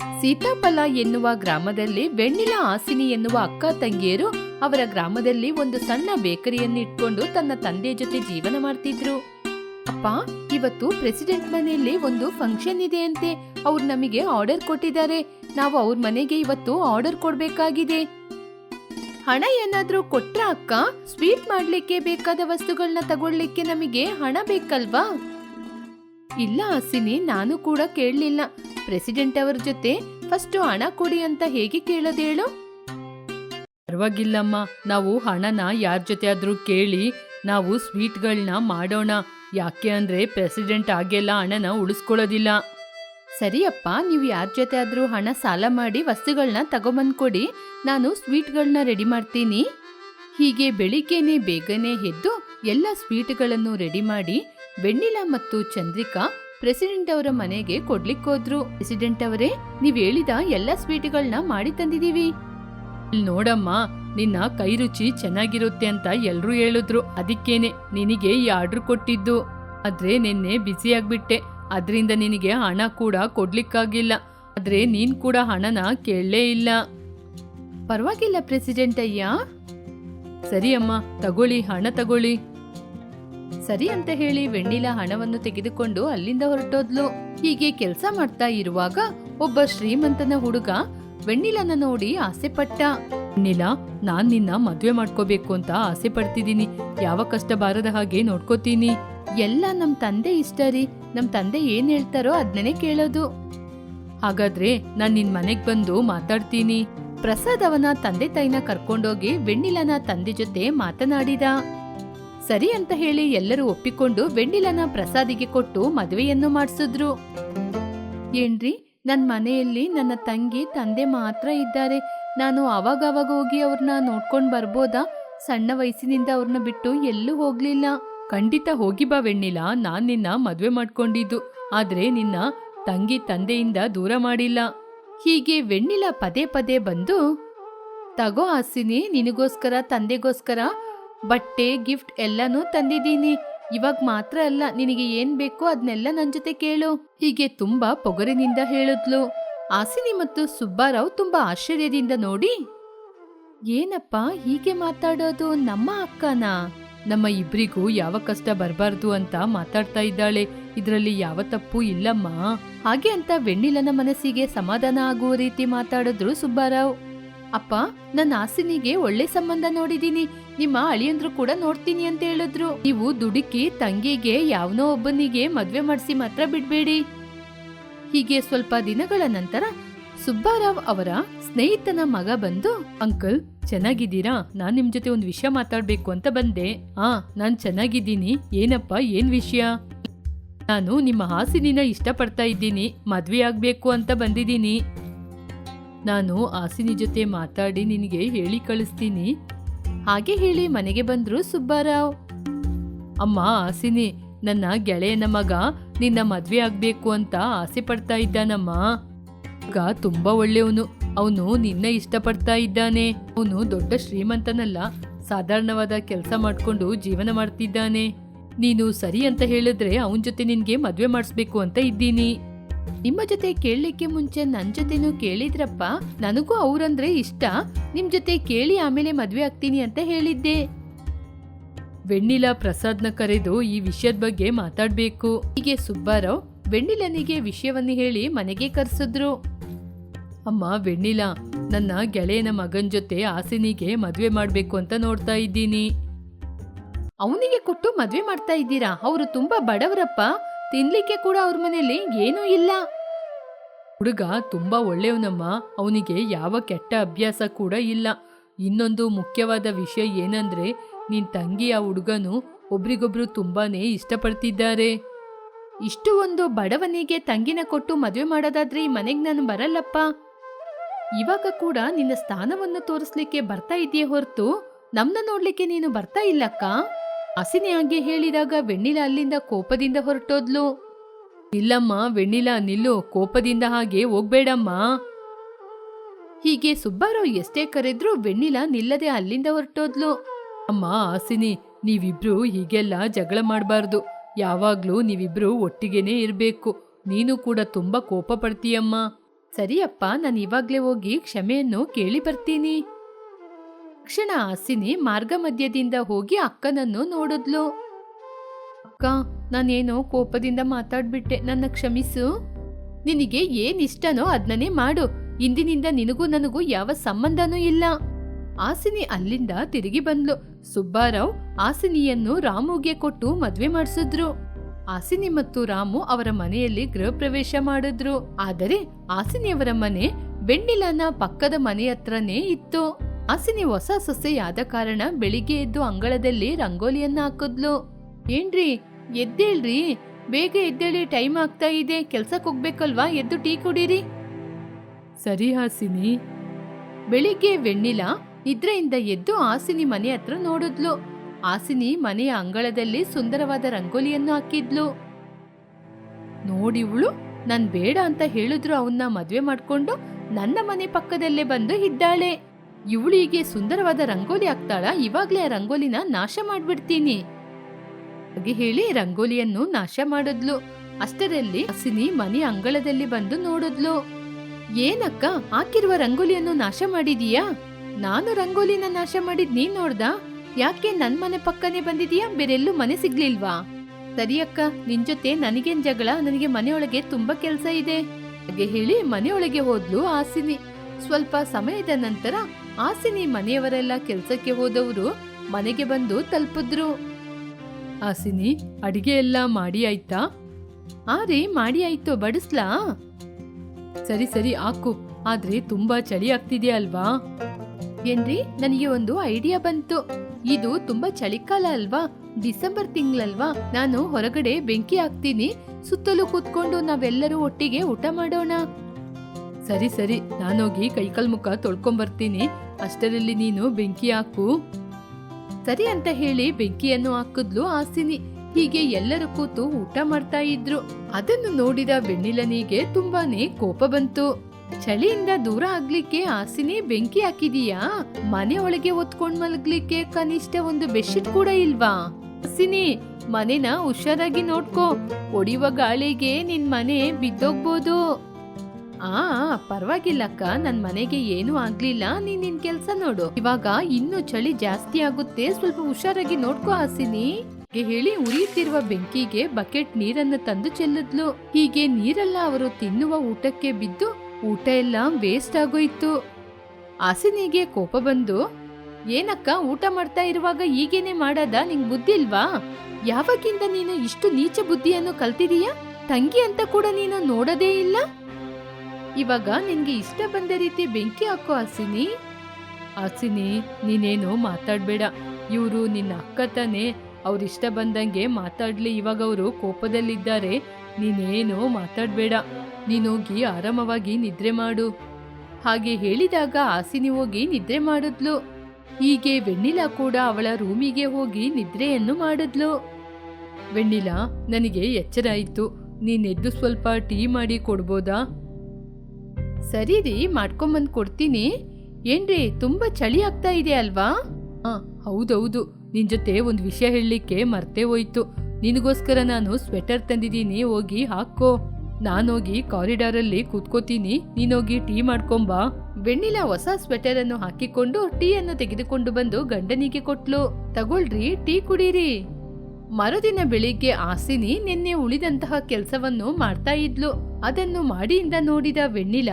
ಸೀತಾಫಲ ಎನ್ನುವ ಗ್ರಾಮದಲ್ಲಿ ವೆಣ್ಣಿಲ ಆಸಿನಿ ಎನ್ನುವ ಅಕ್ಕ ತಂಗಿಯರು ಅವರ ಗ್ರಾಮದಲ್ಲಿ ಒಂದು ಸಣ್ಣ ಬೇಕರಿಯನ್ನು ಇಟ್ಕೊಂಡು ತನ್ನ ತಂದೆ ಜೊತೆ ಜೀವನ ಮಾಡ್ತಿದ್ರು. ಅಪ್ಪ, ಇವತ್ತು ಪ್ರೆಸಿಡೆಂಟ್ ಮನೆಯಲ್ಲಿ ಒಂದು ಫಂಕ್ಷನ್ ಇದೆ ಅಂತೆ. ಅವ್ರು ನಮಗೆ ಆರ್ಡರ್ ಕೊಟ್ಟಿದ್ದಾರೆ. ನಾವು ಅವ್ರ ಮನೆಗೆ ಇವತ್ತು ಆರ್ಡರ್ ಕೊಡ್ಬೇಕಾಗಿದೆ. ಹಣ ಏನಾದ್ರೂ ಕೊಟ್ರ ಅಕ್ಕ? ಸ್ವೀಟ್ ಮಾಡ್ಲಿಕ್ಕೆ ಬೇಕಾದ ವಸ್ತುಗಳನ್ನ ತಗೊಳ್ಳಿಕ್ಕೆ ನಮಗೆ ಹಣ ಬೇಕಲ್ವಾ? ಇಲ್ಲ ಹಸಿನಿ ನಾನು ಕೂಡ ಕೇಳಲಿಲ್ಲ. ಪ್ರೆಸಿಡೆಂಟ್ ಅವರ ಜೊತೆ ಫಸ್ಟ್ ಹಣ ಕೊಡಿ ಅಂತ ಹೇಗೆ ಕೇಳೋದೇಳು? ಪರವಾಗಿಲ್ಲಮ್ಮ, ನಾವು ಹಣನ ಯಾರ ಜೊತೆ ಆದ್ರೂ ಕೇಳಿ ನಾವು ಸ್ವೀಟ್ಗಳನ್ನ ಮಾಡೋಣ. ಯಾಕೆ ಅಂದ್ರೆ ಪ್ರೆಸಿಡೆಂಟ್ ಆಗೆಲ್ಲ ಹಣನ ಉಳಿಸ್ಕೊಳ್ಳೋದಿಲ್ಲ. ಸರಿಯಪ್ಪ, ನೀವು ಯಾರ ಜೊತೆ ಆದ್ರೂ ಹಣ ಸಾಲ ಮಾಡಿ ವಸ್ತುಗಳನ್ನ ತಗೊಂಬಂದ್ ಕೊಡಿ. ನಾನು ಸ್ವೀಟ್ಗಳನ್ನ ರೆಡಿ ಮಾಡ್ತೀನಿ. ಹೀಗೆ ಬೆಳಿಗ್ಗೆನೆ ಬೇಗನೆ ಎದ್ದು ಎಲ್ಲ ಸ್ವೀಟ್ಗಳನ್ನು ರೆಡಿ ಮಾಡಿ, ವೆಣ್ಣಿಲಾ ಮತ್ತು ಚಂದ್ರಿಕಾ ಪ್ರೆಸಿಡೆಂಟ್ ಅವರ ಮನೆಗೆ ಕೊಡ್ಲಿಕ್ಕೋದ್ರು ಪ್ರೆಸಿಡೆಂಟ್ ಅವರೇ, ನೀವ್ ಹೇಳಿದ ಎಲ್ಲ ಸ್ವೀಟ್ಗಳನ್ನ ಮಾಡಿ ತಂದಿದೀವಿ ಇಲ್ಲಿ ನೋಡಮ್ಮ, ನಿನ್ನ ಕೈ ರುಚಿ ಚೆನ್ನಾಗಿರುತ್ತೆ ಅಂತ ಎಲ್ರೂ ಹೇಳಿದ್ರು. ಅದಕ್ಕೇನೆ ನಿನಗೆ ಈ ಆರ್ಡರ್ ಕೊಟ್ಟಿದ್ದು. ಆದ್ರೆ ನಿನ್ನೆ ಬ್ಯುಸಿ ಆಗ್ಬಿಟ್ಟೆ. ಅದರಿಂದ ನಿನಗೆ ಹಣ ಕೂಡ ಕೊಡ್ಲಿಕ್ಕಾಗಿಲ್ಲ. ಆದ್ರೆ ನೀನ್ ಕೂಡ ಹಣನ ಕೇಳಲೇ ಇಲ್ಲ. ಪರವಾಗಿಲ್ಲ ಪ್ರೆಸಿಡೆಂಟ್ ಅಯ್ಯ. ಸರಿ ಅಮ್ಮ, ತಗೊಳ್ಳಿ, ಹಣ ತಗೊಳ್ಳಿ. ಸರಿ ಅಂತ ಹೇಳಿ ವೆಂಡಿಲ ಹಣವನ್ನು ತೆಗೆದುಕೊಂಡು ಅಲ್ಲಿಂದ ಹೊರಟೋದ್ಲು. ಹೀಗೆ ಕೆಲಸ ಮಾಡ್ತಾ ಇರುವಾಗ ಒಬ್ಬ ಶ್ರೀಮಂತನ ಹುಡುಗ ವೆಣ್ಣಿಲನ ನೋಡಿ ಆಸೆ ಪಟ್ಟ ವೆಣ್ಣಿಲ, ನಾನ್ ನಿನ್ನ ಮದ್ವೆ ಮಾಡ್ಕೋಬೇಕು ಅಂತ ಆಸೆ ಪಡ್ತಿದ್ದೀನಿ ಯಾವ ಕಷ್ಟ ಬಾರದ ಹಾಗೆ ನೋಡ್ಕೋತೀನಿ. ಎಲ್ಲ ನಮ್ ತಂದೆ ಇಷ್ಟ ರೀ. ನಮ್ ತಂದೆ ಏನ್ ಹೇಳ್ತಾರೋ ಅದ್ನೇ ಕೇಳೋದು. ಹಾಗಾದ್ರೆ ನಾನ್ ನಿನ್ ಮನೆಗ್ ಬಂದು ಮಾತಾಡ್ತೀನಿ. ಪ್ರಸಾದ್ ಅವನ ತಂದೆ ತಾಯಿನ ಕರ್ಕೊಂಡೋಗಿ ವೆಣ್ಣಿಲನ ತಂದೆ ಜೊತೆ ಮಾತನಾಡಿದ. ಸರಿ ಅಂತ ಹೇಳಿ ಎಲ್ಲರೂ ಒಪ್ಪಿಕೊಂಡು ವೆಂಡಿಲನ ಪ್ರಸಾದಿಗೆ ಕೊಟ್ಟು ಮದುವೆಯನ್ನು ಮಾಡಿಸಿದ್ರು. ಏನ್ರಿ ನನ್ನ ಮನೆಯಲ್ಲಿ ನನ್ನ ತಂಗಿ, ತಂದೆ ಮಾತ್ರ ಇದ್ದಾರೆ. ನಾನು ಅವಾಗವಾಗ ಹೋಗಿ ಅವ್ರನ್ನ ನೋಡ್ಕೊಂಡು ಬರ್ಬೋದಾ? ಸಣ್ಣ ವಯಸ್ಸಿನಿಂದ ಅವ್ರನ್ನ ಬಿಟ್ಟು ಎಲ್ಲೂ ಹೋಗ್ಲಿಲ್ಲ. ಖಂಡಿತ ಹೋಗಿ ಬಾ ವೆಣ್ಣಿಲ, ನಾನು ನಿನ್ನ ಮದುವೆ ಮಾಡ್ಕೊಂಡಿದ್ದು. ಆದ್ರೆ ನಿನ್ನ ತಂಗಿ, ತಂದೆಯಿಂದ ದೂರ ಮಾಡಿಲ್ಲ. ಹೀಗೆ ವೆಣ್ಣಿಲ ಪದೇ ಪದೇ ಬಂದು, ತಗೋ ಆಸಿನಿ ನಿನಗೋಸ್ಕರ, ತಂದೆಗೋಸ್ಕರ ಬಟ್ಟೆ, ಗಿಫ್ಟ್ ಎಲ್ಲನೂ ತಂದಿದ್ದೀನಿ. ಇವಾಗ ಮಾತ್ರ ಅಲ್ಲ, ನಿನಗೆ ಏನ್ ಬೇಕೋ ಅದನ್ನೆಲ್ಲ ನನ್ ಜೊತೆ ಕೇಳು. ಹೀಗೆ ತುಂಬಾ ಪೊಗರಿನಿಂದ ಹೇಳಿದ್ಲು. ಆಸಿನಿ ಮತ್ತು ಸುಬ್ಬಾರಾವ್ ತುಂಬಾ ಆಶ್ಚರ್ಯದಿಂದ ನೋಡಿ, ಏನಪ್ಪ ಹೀಗೆ ಮಾತಾಡೋದು ನಮ್ಮ ಅಕ್ಕನ? ನಮ್ಮ ಇಬ್ರಿಗೂ ಯಾವ ಕಷ್ಟ ಬರಬಾರ್ದು ಅಂತ ಮಾತಾಡ್ತಾ ಇದ್ದಾಳೆ. ಇದರಲ್ಲಿ ಯಾವ ತಪ್ಪು ಇಲ್ಲಮ್ಮ. ಹಾಗೆ ಅಂತ ವೆಣ್ಣಿಲನ ಮನಸ್ಸಿಗೆ ಸಮಾಧಾನ ಆಗುವ ರೀತಿ ಮಾತಾಡಿದ್ರು ಸುಬ್ಬಾರಾವ್. ಅಪ್ಪ, ನನ್ನ ಆಸಿನಿಗೆ ಒಳ್ಳೆ ಸಂಬಂಧ ನೋಡಿದೀನಿ. ನಿಮ್ಮ ಅಳಿಯಂದ್ರು ಕೂಡ ನೋಡ್ತೀನಿ ಅಂತ ಹೇಳಿದ್ರು. ನೀವು ದುಡುಕಿ ತಂಗಿಗೆ, ಯಾವನೋ ಒಬ್ಬನಿಗೆ ಮದ್ವೆ ಮಾಡಿಸಿ ಮಾತ್ರ ಬಿಡ್ಬೇಡಿ. ಹೀಗೆ ಸ್ವಲ್ಪ ದಿನಗಳ ನಂತರ ಸುಬ್ಬಾರಾವ್ ಅವರ ಸ್ನೇಹಿತನ ಮಗ ಬಂದು, ಅಂಕಲ್, ಚೆನ್ನಾಗಿದ್ದೀರಾ? ನಾನ್ ನಿಮ್ ಜೊತೆ ಒಂದು ವಿಷಯ ಮಾತಾಡ್ಬೇಕು ಅಂತ ಬಂದೆ. ಆ, ನಾನ್ ಚೆನ್ನಾಗಿದ್ದೀನಿ. ಏನಪ್ಪ, ಏನ್ ವಿಷಯ? ನಾನು ನಿಮ್ಮ ಹಾಸಿನಿನ ಇಷ್ಟಪಡ್ತಾ ಇದ್ದೀನಿ. ಮದ್ವೆ ಆಗ್ಬೇಕು ಅಂತ ಬಂದಿದ್ದೀನಿ. ನಾನು ಆಸಿನಿ ಜೊತೆ ಮಾತಾಡಿ ನಿನಗೆ ಹೇಳಿ ಕಳಿಸ್ತೀನಿ. ಹಾಗೆ ಹೇಳಿ ಮನೆಗೆ ಬಂದರು ಸುಬ್ಬಾರಾವ್. ಅಮ್ಮ ಆಸಿನಿ, ನನ್ನ ಗೆಳೆಯನ ಮಗ ನಿನ್ನ ಮದುವೆ ಆಗಬೇಕು ಅಂತ ಆಸೆ ಪಡ್ತಾ ಇದ್ದಾನಮ್ಮ. ಮಗ ತುಂಬಾ ಒಳ್ಳೆಯವನು. ಅವನು ನಿನ್ನ ಇಷ್ಟಪಡ್ತಾ ಇದ್ದಾನೆ. ಅವನು ದೊಡ್ಡ ಶ್ರೀಮಂತನಲ್ಲ. ಸಾಧಾರಣವಾದ ಕೆಲಸ ಮಾಡಿಕೊಂಡು ಜೀವನ ಮಾಡ್ತಿದ್ದಾನೆ. ನೀನು ಸರಿ ಅಂತ ಹೇಳಿದ್ರೆ ಅವನ ಜೊತೆ ನಿನಗೆ ಮದುವೆ ಮಾಡಿಸ್ಬೇಕು ಅಂತ ಇದ್ದೀನಿ. ನಿಮ್ಮ ಜೊತೆ ಕೇಳಲಿಕ್ಕೆ ಮುಂಚೆ ನನ್ನ ಜೊತೆನೂ ಕೇಳಿದ್ರಪ್ಪ. ನನಗೂ ಅವ್ರಂದ್ರೆ ಇಷ್ಟ. ನಿಮ್ ಜೊತೆ ಕೇಳಿ ಆಮೇಲೆ ಮದ್ವೆ ಆಗ್ತೀನಿ ಅಂತ ಹೇಳಿದ್ದೆ. ವೆಣ್ಣಿಲ ಪ್ರಸಾದ್ನ ಕರೆದು ಈ ವಿಷಯದ ಬಗ್ಗೆ ಮಾತಾಡ್ಬೇಕು. ಹೀಗೆ ಸುಬ್ಬಾರಾವ್ ವೆಣ್ಣಿಲನಿಗೆ ವಿಷಯವನ್ನು ಹೇಳಿ ಮನೆಗೆ ಕರೆಸಿದ್ರು. ಅಮ್ಮ, ವೆಣ್ಣಿಲ, ನನ್ನ ಗೆಳೆಯನ ಮಗನ್ ಜೊತೆ ಆಸಿನಿಗೆ ಮದುವೆ ಮಾಡಬೇಕು ಅಂತ ನೋಡ್ತಾ ಇದ್ದೀನಿ. ಅವನಿಗೆ ಕೊಟ್ಟು ಮದುವೆ ಮಾಡ್ತಾ ಇದ್ದೀರಾ? ಅವರು ತುಂಬಾ ಬಡವರಪ್ಪ. ತಿನ್ಲಿಕ್ಕೆ ಕೂಡ ಅವ್ರ ಮನೇಲಿ ಏನೂ ಇಲ್ಲ. ಹುಡುಗ ತುಂಬಾ ಒಳ್ಳೆಯವನಮ್ಮ. ಅವನಿಗೆ ಯಾವ ಕೆಟ್ಟ ಅಭ್ಯಾಸ ಕೂಡ ಇಲ್ಲ. ಇನ್ನೊಂದು ಮುಖ್ಯವಾದ ವಿಷಯ ಏನಂದ್ರೆ, ನಿನ್ ತಂಗಿ ಆ ಹುಡುಗನು ಒಬ್ರಿಗೊಬ್ರು ತುಂಬಾನೇ ಇಷ್ಟಪಡ್ತಿದ್ದಾರೆ. ಇಷ್ಟು ಒಂದು ಬಡವನಿಗೆ ತಂಗಿನ ಕೊಟ್ಟು ಮದುವೆ ಮಾಡೋದಾದ್ರೆ ಈ ಮನೆಗೆ ನಾನು ಬರಲ್ಲಪ್ಪ. ಇವಾಗ ಕೂಡ ನಿನ್ನ ಸ್ಥಾನವನ್ನು ತೋರಿಸ್ಲಿಕ್ಕೆ ಬರ್ತಾ ಇದೆಯೇ ಹೊರತು ನಮ್ಮನ್ನ ನೋಡ್ಲಿಕ್ಕೆ ನೀನು ಬರ್ತಾ ಇಲ್ಲಕ್ಕ? ಹಸಿನಿ ಹೇಳಿದಾಗ ವೆಣ್ಣಿಲ ಅಲ್ಲಿಂದ ಕೋಪದಿಂದ ಹೊರಟೋದ್ಲು. ಇಲ್ಲಮ್ಮ, ವೆಣ್ಣಿಲ ನಿಲ್ಲು, ಕೋಪದಿಂದ ಹಾಗೆ ಹೋಗ್ಬೇಡಮ್ಮ. ಹೀಗೆ ಸುಬ್ಬಾರಾವ್ ಎಷ್ಟೇ ಕರೆದ್ರೂ ವೆಣ್ಣಿಲ ನಿಲ್ಲದೆ ಅಲ್ಲಿಂದ ಹೊರಟೋದ್ಲು. ಅಮ್ಮ ಹಾಸಿನಿ ನೀವಿಬ್ರು ಹೀಗೆಲ್ಲ ಜಗಳ ಮಾಡಬಾರ್ದು. ಯಾವಾಗ್ಲೂ ನೀವಿಬ್ರು ಒಟ್ಟಿಗೆನೇ ಇರಬೇಕು. ನೀನು ಕೂಡ ತುಂಬಾ ಕೋಪ ಪಡ್ತೀಯಮ್ಮ. ಸರಿಯಪ್ಪ, ನಾನು ಇವಾಗ್ಲೇ ಹೋಗಿ ಕ್ಷಮೆಯನ್ನು ಕೇಳಿ ಬರ್ತೀನಿ. ಕ್ಷಣ ಹಾಸಿನಿ ಮಾರ್ಗ ಮಧ್ಯದಿಂದ ಹೋಗಿ ಅಕ್ಕನನ್ನು ನೋಡಿದ್ಲು. ಅಕ್ಕ, ನಾನೇನೋ ಕೋಪದಿಂದ ಮಾತಾಡ್ಬಿಟ್ಟೆ, ನನ್ನ ಕ್ಷಮಿಸು. ನಿನಗೆ ಏನ್ ಇಷ್ಟನೋ ಅದ್ನನೇ ಮಾಡು. ಇಂದಿನಿಂದ ನಿನಗೂ ನನಗೂ ಯಾವ ಸಂಬಂಧನೂ ಇಲ್ಲ. ಆಸಿನಿ ಅಲ್ಲಿಂದ ತಿರುಗಿ ಬಂದ್ಲು. ಸುಬ್ಬಾರಾವ್ ಆಸಿನಿಯನ್ನು ರಾಮುಗೆ ಕೊಟ್ಟು ಮದ್ವೆ ಮಾಡಿಸಿದ್ರು. ಆಸಿನಿ ಮತ್ತು ರಾಮು ಅವರ ಮನೆಯಲ್ಲಿ ಗೃಹ ಪ್ರವೇಶ ಮಾಡಿದ್ರು. ಆದರೆ ಆಸಿನಿಯವರ ಮನೆ ಬೆಣ್ಣಿಲನ ಪಕ್ಕದ ಮನೆ ಹತ್ರನೇ ಇತ್ತು. ಆಸಿನಿ ಹೊಸ ಸೊಸೆಯಾದ ಕಾರಣ ಬೆಳಿಗ್ಗೆ ಎದ್ದು ಅಂಗಳದಲ್ಲಿ ರಂಗೋಲಿಯನ್ನ ಹಾಕಿದ್ಲು ಏನ್ರಿ, ಎದ್ದೇಳ್ರಿ, ಬೇಗ ಎದ್ದೇಳಿ ಟೈಮ್ ಆಗ್ತಾ ಇದೆ ಕೆಲ್ಸಕ್ಕೆ ಹೋಗ್ಬೇಕಲ್ವಾ, ಎದ್ದು ಟೀ ಕುಡೀರಿ? ಸರಿ ಹಾಸಿನಿ. ಬೆಳಿಗ್ಗೆ ವೆಣ್ಣಿಲ ನಿದ್ರೆಯಿಂದ ಎದ್ದು ಹಾಸಿನಿ ಮನೆ ಹತ್ರ ನೋಡಿದ್ಲು. ಹಾಸಿನಿ ಮನೆಯ ಅಂಗಳದಲ್ಲಿ ಸುಂದರವಾದ ರಂಗೋಲಿಯನ್ನು ಹಾಕಿದ್ಲು. ನೋಡಿವಳು ನನ್ ಬೇಡ ಅಂತ ಹೇಳಿದ್ರು ಅವನ್ನ ಮದ್ವೆ ಮಾಡ್ಕೊಂಡು ನನ್ನ ಮನೆ ಪಕ್ಕದಲ್ಲೇ ಬಂದು ಇದ್ದಾಳೆ. ಇವಳಿಗೆ ಸುಂದರವಾದ ರಂಗೋಲಿ ಹಾಕ್ತಾಳ, ಇವಾಗ್ಲೇ ಆ ರಂಗೋಲಿನ ನಾಶ ಮಾಡ್ಬಿಡ್ತೀನಿ. ಹಾಗೆ ಹೇಳಿ ರಂಗೋಲಿಯನ್ನು ನಾಶ ಮಾಡಿದ್ಲು. ಅಷ್ಟರಲ್ಲಿ ಹಸಿನಿ ಮನೆ ಅಂಗಳದಲ್ಲಿ ಬಂದು ನೋಡಿದ್ಲು. ಏನಕ್ಕ, ಹಾಕಿರುವ ರಂಗೋಲಿಯನ್ನು ನಾಶ ಮಾಡಿದೀಯಾ? ನಾನು ರಂಗೋಲಿನ ನಾಶ ಮಾಡಿದ್ ನೀನ್ ನೋಡ್ದ? ಯಾಕೆ ನನ್ ಮನೆ ಪಕ್ಕನೆ ಬಂದಿದೀಯಾ? ಬೇರೆಲ್ಲೂ ಮನೆ ಸಿಗ್ಲಿಲ್ವಾ? ಸರಿ ಅಕ್ಕ ನಿನ್ ಜೊತೆ ನನಗೇನ್ ಜಗಳ? ನನಗೆ ಮನೆಯೊಳಗೆ ತುಂಬಾ ಕೆಲಸ ಇದೆ. ಹಾಗೆ ಹೇಳಿ ಮನೆಯೊಳಗೆ ಹೋದ್ಲು ಆಸಿನಿ ಸ್ವಲ್ಪ ಸಮಯದ ನಂತರ ಆಸಿನಿ ಮನೆಯವರೆಲ್ಲ ಕೆಲಸಕ್ಕೆ ಹೋದವರು ಮನೆಗೆ ಬಂದು ತಲುಪಿದ್ರು. ಆಸಿನಿ, ಅಡಿಗೆ ಎಲ್ಲ ಮಾಡಿ ಆಯ್ತಾ? ಆ ರೀ ಮಾಡಿ ಆಯ್ತು, ಬಡಿಸ್ಲಾ? ಸರಿ ಸರಿ, ಹಾಕು. ಆದ್ರೆ ತುಂಬಾ ಚಳಿ ಆಗ್ತಿದೆ ಅಲ್ವಾ? ಏನ್ರಿ, ನನಗೆ ಒಂದು ಐಡಿಯಾ ಬಂತು. ಇದು ತುಂಬಾ ಚಳಿಕಾಲ ಅಲ್ವಾ? ಡಿಸೆಂಬರ್ ತಿಂಗಳಲ್ವಾ? ನಾನು ಹೊರಗಡೆ ಬೆಂಕಿ ಹಾಕ್ತೀನಿ. ಸುತ್ತಲೂ ಕೂತ್ಕೊಂಡು ನಾವೆಲ್ಲರೂ ಒಟ್ಟಿಗೆ ಊಟ ಮಾಡೋಣ. ಸರಿ ಸರಿ. ನಾನೋಗಿ ಕೈಕಲ್ ಮುಖ ತೊಳ್ಕೊಂಬರ್ತೀನಿ. ಅಷ್ಟರಲ್ಲಿ ನೀನು ಬೆಂಕಿ ಹಾಕು. ಸರಿ ಅಂತ ಹೇಳಿ ಬೆಂಕಿಯನ್ನು ಹಾಕಿದ್ಲು ಆಸಿನಿ ಹೀಗೆ ಎಲ್ಲರೂ ಕೂತು ಊಟ ಮಾಡ್ತಾ ಇದ್ರು. ಅದನ್ನು ನೋಡಿದ ಬೆಣ್ಣಿಲನಿಗೆ ತುಂಬಾನೇ ಕೋಪ ಬಂತು. ಚಳಿಯಿಂದ ದೂರ ಆಗ್ಲಿಕ್ಕೆ ಆಸಿನಿ ಬೆಂಕಿ ಹಾಕಿದೀಯಾ? ಮನೆ ಒಳಗೆ ಒತ್ಕೊಂಡ್ ಮಲಗ್ಲಿಕ್ಕೆ ಕನಿಷ್ಠ ಒಂದು ಬೆಡ್ಶೀಟ್ ಕೂಡ ಇಲ್ವಾ? ಆಸಿನಿ ಮನೆನ ಹುಷಾರಾಗಿ ನೋಡ್ಕೋ. ಒಡಿಯುವ ಗಾಳಿಗೆ ನಿನ್ ಮನೆ ಬಿದ್ದೋಗ್ಬೋದು. ಆ ಪರವಾಗಿಲ್ಲಕ್ಕ, ನನ್ ಮನೆಗೆ ಏನು ಆಗ್ಲಿಲ್ಲ, ನೀನ್ ನಿನ್ ಕೆಲ್ಸ ನೋಡು. ಇವಾಗ ಇನ್ನು ಚಳಿ ಜಾಸ್ತಿ ಆಗುತ್ತೆ, ಸ್ವಲ್ಪ ಹುಷಾರಾಗಿ ನೋಡ್ಕೋ ಹಾಸಿನಿ. ಹೇಳಿ ಉರಿಯುತ್ತಿರುವ ಬೆಂಕಿಗೆ ಬಕೆಟ್ ನೀರನ್ನು ತಂದು ಚೆಲ್ಲಿದ್ಲು. ಹೀಗೆ ನೀರೆಲ್ಲ ಅವರು ತಿನ್ನುವ ಊಟಕ್ಕೆ ಬಿದ್ದು ಊಟ ಎಲ್ಲ ವೇಸ್ಟ್ ಆಗೋಯ್ತು. ಹಾಸಿನಿಗೆ ಕೋಪ ಬಂದು, ಏನಕ್ಕ ಊಟ ಮಾಡ್ತಾ ಇರುವಾಗ ಈಗೇನೆ ಮಾಡದ, ನಿಂಗ್ ಬುದ್ಧಿ ಇಲ್ವಾ? ಯಾವಾಗಿಂದ ನೀನು ಇಷ್ಟು ನೀಚ ಬುದ್ಧಿಯನ್ನು ಕಲ್ತಿದೀಯಾ? ತಂಗಿ ಅಂತ ಕೂಡ ನೀನು ನೋಡದೇ ಇಲ್ಲ? ಇವಾಗ ನಿನ್ಗೆ ಇಷ್ಟ ಬಂದ ರೀತಿ ಬೆಂಕಿ ಹಾಕೋ ಹಸಿನಿ? ಹಸಿನಿ, ನೀನೇನು ಮಾತಾಡ್ಬೇಡ. ಇವರು ನಿನ್ನ ಅಕ್ಕ ತಾನೆ. ಅವ್ರ ಇಷ್ಟ ಬಂದಂಗೆ ಮಾತಾಡ್ಲಿ. ಇವಾಗ ಅವರು ಕೋಪದಲ್ಲಿದ್ದಾರೆ. ನೀನೇನು ಮಾತಾಡ್ಬೇಡ. ನೀನೋಗಿ ಆರಾಮವಾಗಿ ನಿದ್ರೆ ಮಾಡು. ಹಾಗೆ ಹೇಳಿದಾಗ ಆಸಿನಿ ಹೋಗಿ ನಿದ್ರೆ ಮಾಡಿದ್ಲು. ಹೀಗೆ ವೆಣ್ಣಿಲಾ ಕೂಡ ಅವಳ ರೂಮಿಗೆ ಹೋಗಿ ನಿದ್ರೆಯನ್ನು ಮಾಡಿದ್ಲು. ವೆಣ್ಣಿಲಾ, ನನಗೆ ಎಚ್ಚರ ಆಯ್ತು. ನೀನೆದ್ದು ಸ್ವಲ್ಪ ಟೀ ಮಾಡಿ ಕೊಡ್ಬೋದಾ? ಸರಿ ರೀ ಮಾಡ್ಕೊಂಬಂದು ಕೊಡ್ತೀನಿ. ಏನ್ರಿ ತುಂಬಾ ಚಳಿ ಆಗ್ತಾ ಇದೆ ಅಲ್ವಾ? ಹಾಂ, ಹೌದೌದು. ನಿನ್ ಜೊತೆ ಒಂದು ವಿಷಯ ಹೇಳಲಿಕ್ಕೆ ಮರ್ತೇ ಹೋಯ್ತು. ನಿನಗೋಸ್ಕರ ನಾನು ಸ್ವೆಟರ್ ತಂದಿದ್ದೀನಿ, ಹೋಗಿ ಹಾಕೋ. ನಾನೋಗಿ ಕಾರಿಡಾರ್ ಅಲ್ಲಿ ಕೂತ್ಕೋತೀನಿ. ನೀನೋಗಿ ಟೀ ಮಾಡ್ಕೊಂಬಾ ಬೆಣ್ಣಿಲ ಹೊಸ ಸ್ವೆಟರ್ ಅನ್ನು ಹಾಕಿಕೊಂಡು ಟೀ ಅನ್ನು ತೆಗೆದುಕೊಂಡು ಬಂದು ಗಂಡನಿಗೆ ಕೊಟ್ಲು. ತಗೊಳ್ರಿ, ಟೀ ಕುಡೀರಿ. ಮರುದಿನ ಬೆಳಿಗ್ಗೆ ಆಸಿನಿ ನಿನ್ನೆ ಉಳಿದಂತಹ ಕೆಲಸವನ್ನು ಮಾಡ್ತಾ ಇದ್ಲು. ಅದನ್ನು ಮಾಡಿಯಿಂದ ನೋಡಿದ ವೆಣ್ಣಿಲ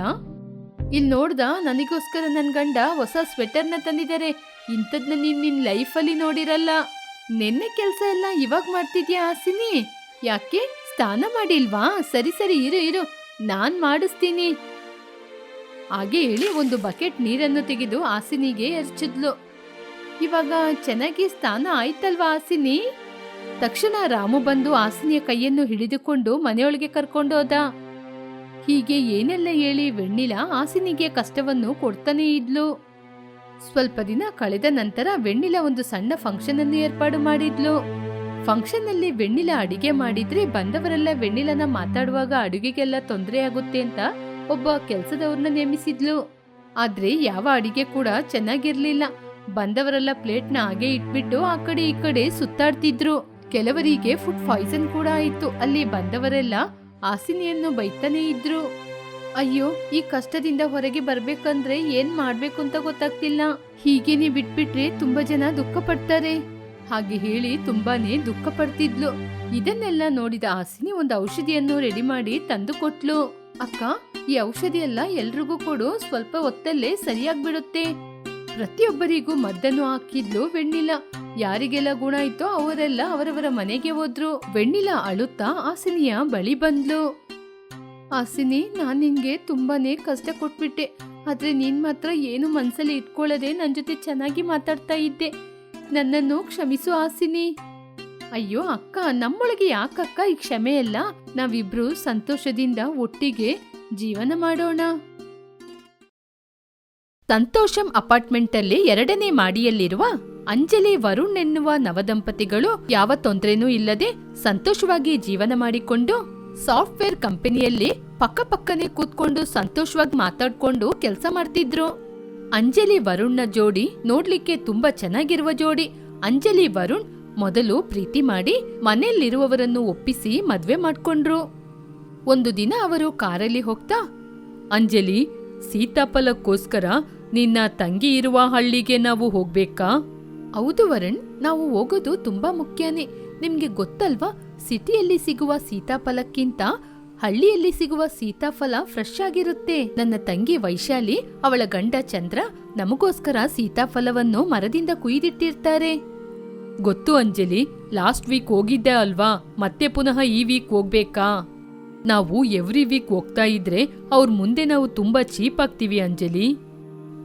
ಇಲ್ ನೋಡ್ದ ನನಗೋಸ್ಕರ ನನ್ ಗಂಡ ಹೊಸ ಸ್ವೆಟರ್ನ ತಂದಿದ್ದಾರೆ ಇಂಥದ್ನ ನೀನ್ ನಿನ್ ಲೈಫಲ್ಲಿ ನೋಡಿರಲ್ಲ. ನಿನ್ನೆ ಕೆಲಸ ಎಲ್ಲ ಇವಾಗ ಮಾಡ್ತಿದ್ಯಾ ಆಸಿನಿ? ಯಾಕೆ? ಸ್ನಾನ ಮಾಡಿಲ್ವಾ? ಸರಿ ಸರಿ, ಇರು ಇರು. ನಾನ್ ಮಾಡಿಸ್ತೀನಿ. ಹಾಗೆ ಹೇಳಿ ಒಂದು ಬಕೆಟ್ ನೀರನ್ನು ತೆಗೆದು ಆಸಿನಿಗೆ ಎರಚಿದ್ಲು ಇವಾಗ ಚೆನ್ನಾಗಿ ಸ್ನಾನ ಆಯ್ತಲ್ವಾ ಆಸಿನಿ? ತಕ್ಷಣ ರಾಮು ಬಂದು ಆಸನಿಯ ಕೈಯನ್ನು ಹಿಡಿದುಕೊಂಡು ಮನೆಯೊಳಗೆ ಕರ್ಕೊಂಡೋದ ಹೀಗೆ ಏನೆಲ್ಲ ಹೇಳಿ ವೆಣ್ಣಿಲ ಆಸಿನಿಗೆ ಕಷ್ಟವನ್ನು ಕೊಡ್ತಾನೇ ಇದ್ಲು. ಸ್ವಲ್ಪ ದಿನ ಕಳೆದ ನಂತರ ವೆಣ್ಣಿಲ ಒಂದು ಸಣ್ಣ ಫಂಕ್ಷನ್ ಅನ್ನು ಏರ್ಪಾಡು ಮಾಡಿದ್ಲು. ಫಂಕ್ಷನ್ ಅಲ್ಲಿ ವೆಣ್ಣಿಲ ಅಡಿಗೆ ಮಾಡಿದ್ರೆ ಬಂದವರೆಲ್ಲ ವೆಣ್ಣಿಲನ ಮಾತಾಡುವಾಗ ಅಡುಗೆಗೆಲ್ಲ ತೊಂದರೆ ಆಗುತ್ತೆ ಅಂತ ಒಬ್ಬ ಕೆಲಸದವ್ರನ್ನ ನೇಮಿಸಿದ್ಲು. ಆದ್ರೆ ಯಾವ ಅಡಿಗೆ ಕೂಡ ಚೆನ್ನಾಗಿರ್ಲಿಲ್ಲ. ಬಂದವರೆಲ್ಲ ಪ್ಲೇಟ್ನ ಹಾಗೆ ಇಟ್ಬಿಟ್ಟು ಆ ಕಡೆ ಈ ಕಡೆ ಸುತ್ತಾಡ್ತಿದ್ರು. ಕೆಲವರಿಗೆ ಫುಡ್ ಪಾಯ್ಸನ್ ಕೂಡ ಆಯಿತು ಅಲ್ಲಿ ಬಂದವರೆಲ್ಲ ಆಸಿನಿಯನ್ನು ಬೈತಾನೆ ಇದ್ರು. ಅಯ್ಯೋ, ಈ ಕಷ್ಟದಿಂದ ಹೊರಗೆ ಬರ್ಬೇಕಂದ್ರೆ ಏನ್ ಮಾಡ್ಬೇಕು ಅಂತ ಗೊತ್ತಾಗ್ತಿಲ್ಲ. ಹೀಗೇನೆ ಬಿಟ್ಬಿಟ್ರೆ ತುಂಬಾ ಜನ ದುಃಖ ಪಡ್ತಾರೆ. ಹಾಗೆ ಹೇಳಿ ತುಂಬಾನೇ ದುಃಖ ಪಡ್ತಿದ್ಲು. ಇದನ್ನೆಲ್ಲ ನೋಡಿದ ಹಾಸಿನಿ ಒಂದು ಔಷಧಿಯನ್ನು ರೆಡಿ ಮಾಡಿ ತಂದು ಕೊಟ್ಲು. ಅಕ್ಕ, ಈ ಔಷಧಿ ಎಲ್ಲ ಎಲ್ರಿಗೂ ಕೊಡು, ಸ್ವಲ್ಪ ಹೊತ್ತಲ್ಲೇ ಸರಿಯಾಗ್ಬಿಡುತ್ತೆ. ಪ್ರತಿಯೊಬ್ಬರಿಗೂ ಮದ್ದನ್ನು ಹಾಕಿದ್ಲು ವೆಣ್ಣಿಲ. ಯಾರಿಗೆಲ್ಲ ಗುಣ ಇತ್ತೋ ಅವರೆಲ್ಲ ಅವರವರ ಮನೆಗೆ ಹೋದ್ರು. ವೆಣ್ಣಿಲ ಅಳುತ್ತಾ ಆಸಿನಿಯ ಬಳಿ ಬಂದ್ಲು. ಆಸಿನಿ ನಾನು ನಿಂಗೆ ತುಂಬಾನೇ ಕಷ್ಟ ಕೊಟ್ಬಿಟ್ಟೆ. ಆದ್ರೆ ನೀನ್ ಮಾತ್ರ ಏನು ಮನ್ಸಲ್ಲಿ ಇಟ್ಕೊಳ್ಳದೆ ನನ್ನ ಜೊತೆ ಚೆನ್ನಾಗಿ ಮಾತಾಡ್ತಾ ಇದ್ದೆ. ನನ್ನನ್ನು ಕ್ಷಮಿಸು ಆಸಿನಿ ಅಯ್ಯೋ ಅಕ್ಕ, ನಮ್ಮೊಳಗೆ ಯಾಕಕ್ಕ ಈ ಕ್ಷಮೆ ಎಲ್ಲ ನಾವಿಬ್ರು ಸಂತೋಷದಿಂದ ಒಟ್ಟಿಗೆ ಜೀವನ ಮಾಡೋಣ. ಸಂತೋಷಂ ಅಪಾರ್ಟ್ಮೆಂಟಲ್ಲಿ ಎರಡನೇ ಮಾಡಿಯಲ್ಲಿರುವ ಅಂಜಲಿ ವರುಣ್ ಎನ್ನುವ ನವದಂಪತಿಗಳು ಯಾವ ತೊಂದರೆನೂ ಇಲ್ಲದೆ ಸಂತೋಷವಾಗಿ ಜೀವನ ಮಾಡಿಕೊಂಡು ಸಾಫ್ಟ್ವೇರ್ ಕಂಪನಿಯಲ್ಲಿ ಪಕ್ಕಪಕ್ಕನೆ ಕೂತ್ಕೊಂಡು ಸಂತೋಷವಾಗಿ ಮಾತಾಡ್ಕೊಂಡು ಕೆಲಸ ಮಾಡ್ತಿದ್ರು. ಅಂಜಲಿ ವರುಣ್ನ ಜೋಡಿ ನೋಡ್ಲಿಕ್ಕೆ ತುಂಬಾ ಚೆನ್ನಾಗಿರುವ ಜೋಡಿ ಅಂಜಲಿ ವರುಣ್ ಮೊದಲು ಪ್ರೀತಿ ಮಾಡಿ ಮನೆಯಲ್ಲಿರುವವರನ್ನು ಒಪ್ಪಿಸಿ ಮದ್ವೆ ಮಾಡ್ಕೊಂಡ್ರು. ಒಂದು ದಿನ ಅವರು ಕಾರಲ್ಲಿ ಹೋಗ್ತಾ, ಅಂಜಲಿ, ಸೀತಾಫಲಕ್ಕೋಸ್ಕರ ನಿನ್ನ ತಂಗಿ ಇರುವ ಹಳ್ಳಿಗೆ ನಾವು ಹೋಗ್ಬೇಕಾ? ಹೌದು ವರುಣ್ ನಾವು ಹೋಗೋದು ತುಂಬಾ ಮುಖ್ಯನೇ. ನಿಮ್ಗೆ ಗೊತ್ತಲ್ವಾ ಸಿಟಿಯಲ್ಲಿ ಸಿಗುವ ಸೀತಾಫಲಕ್ಕಿಂತ ಹಳ್ಳಿಯಲ್ಲಿ ಸಿಗುವ ಸೀತಾಫಲ ಫ್ರೆಶ್ ಆಗಿರುತ್ತೆ. ನನ್ನ ತಂಗಿ ವೈಶಾಲಿ ಅವಳ ಗಂಡ ಚಂದ್ರ ನಮಗೋಸ್ಕರ ಸೀತಾಫಲವನ್ನು ಮರದಿಂದ ಕುಯ್ದಿಟ್ಟಿರ್ತಾರೆ. ಗೊತ್ತು ಅಂಜಲಿ ಲಾಸ್ಟ್ ವೀಕ್ ಹೋಗಿದ್ದೆ ಅಲ್ವಾ? ಮತ್ತೆ ಪುನಃ ಈ ವೀಕ್ ಹೋಗ್ಬೇಕಾ? ನಾವು ಎವ್ರಿ ವೀಕ್ ಹೋಗ್ತಾ ಇದ್ರೆ ಅವ್ರ ಮುಂದೆ ನಾವು ತುಂಬಾ ಚೀಪ್ ಆಗ್ತೀವಿ ಅಂಜಲಿ.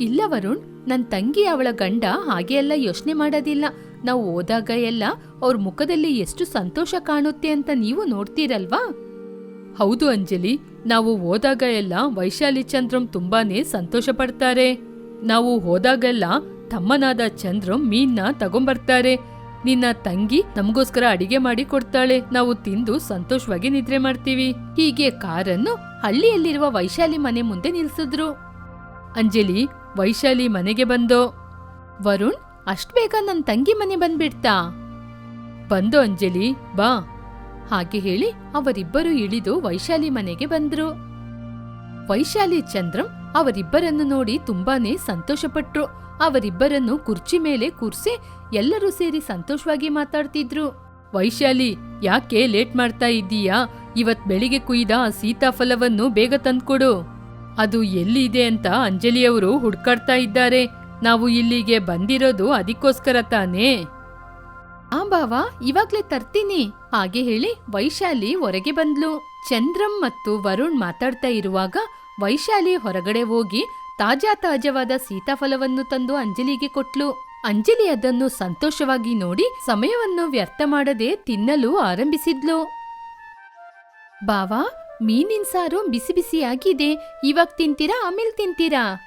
ಇಲ್ಲ ವರುಣ್ ನನ್ ತಂಗಿ ಅವಳ ಗಂಡ ಹಾಗೆ ಎಲ್ಲ ಯೋಚನೆ ಮಾಡೋದಿಲ್ಲ. ನಾವು ಹೋದಾಗ ಎಲ್ಲ ಅವ್ರ ಮುಖದಲ್ಲಿ ಎಷ್ಟು ಸಂತೋಷ ಕಾಣುತ್ತೆ ಅಂತ ನೀವು ನೋಡ್ತೀರಲ್ವಾ? ಹೌದು ಅಂಜಲಿ, ನಾವು ಹೋದಾಗ ಎಲ್ಲ ವೈಶಾಲಿ ಚಂದ್ರಂ ತುಂಬಾನೇ ಸಂತೋಷ ಪಡ್ತಾರೆ. ನಾವು ಹೋದಾಗೆಲ್ಲ ತಮ್ಮನಾದ ಚಂದ್ರಂ ಮೀನ್ನ ತಗೊಂಬರ್ತಾರೆ. ನಿನ್ನ ತಂಗಿ ನಮಗೋಸ್ಕರ ಅಡಿಗೆ ಮಾಡಿ ಕೊಡ್ತಾಳೆ. ನಾವು ತಿಂದು ಸಂತೋಷವಾಗಿ ನಿದ್ರೆ ಮಾಡ್ತೀವಿ. ಹೀಗೆ ಕಾರನ್ನು ಹಳ್ಳಿಯಲ್ಲಿರುವ ವೈಶಾಲಿ ಮನೆ ಮುಂದೆ ನಿಲ್ಸಿದ್ರು. ಅಂಜಲಿ ವೈಶಾಲಿ ಮನೆಗೆ ಬಂದೋ, ವರುಣ್, ಅಷ್ಟ್ ಬೇಗ ನನ್ ತಂಗಿ ಮನೆ ಬಂದ್ಬಿಡ್ತಾ? ಬಂದು ಅಂಜಲಿ, ಬಾ. ಹಾಗೆ ಹೇಳಿ ಅವರಿಬ್ಬರು ಇಳಿದು ವೈಶಾಲಿ ಮನೆಗೆ ಬಂದ್ರು. ವೈಶಾಲಿ ಚಂದ್ರಂ ಅವರಿಬ್ಬರನ್ನು ನೋಡಿ ತುಂಬಾನೇ ಸಂತೋಷಪಟ್ರು. ಅವರಿಬ್ಬರನ್ನು ಕುರ್ಚಿ ಮೇಲೆ ಕೂರ್ಸಿ ಎಲ್ಲರೂ ಸೇರಿ ಸಂತೋಷವಾಗಿ ಮಾತಾಡ್ತಿದ್ರು. ವೈಶಾಲಿ, ಯಾಕೆ ಲೇಟ್ ಮಾಡ್ತಾ ಇದ್ದೀಯಾ? ಇವತ್ ಬೆಳಿಗ್ಗೆ ಕುಯ್ದ ಸೀತಾಫಲವನ್ನು ಬೇಗ ತಂದ್ಕೊಡು. ಅದು ಎಲ್ಲಿದೆ ಅಂತ ಅಂಜಲಿಯವರು ಹುಡ್ಕಾಡ್ತಾ ಇದ್ದಾರೆ. ನಾವು ಇಲ್ಲಿಗೆ ಬಂದಿರೋದು ಅದಕ್ಕೋಸ್ಕರ ತಾನೇ. ಆ ಬಾವ, ಇವಾಗ್ಲೇ ತರ್ತೀನಿ. ಹಾಗೆ ಹೇಳಿ ವೈಶಾಲಿ ಹೊರಗೆ ಬಂದ್ಲು. ಚಂದ್ರಂ ಮತ್ತು ವರುಣ್ ಮಾತಾಡ್ತಾ ಇರುವಾಗ ವೈಶಾಲಿ ಹೊರಗಡೆ ಹೋಗಿ ತಾಜಾ ತಾಜವಾದ ಸೀತಾಫಲವನ್ನು ತಂದು ಅಂಜಲಿಗೆ ಕೊಟ್ಲು. ಅಂಜಲಿ ಅದನ್ನು ಸಂತೋಷವಾಗಿ ನೋಡಿ ಸಮಯವನ್ನು ವ್ಯರ್ಥ ಮಾಡದೆ ತಿನ್ನಲು ಆರಂಭಿಸಿದ್ಲು. ಬಾವಾ ಮೀನಿನ ಸಾರು ಬಿಸಿ ಬಿಸಿ ಆಗಿದೆ ಇವಾಗ ತಿಂತೀರಾ, ಆಮೇಲೆ ತಿಂತೀರಾ?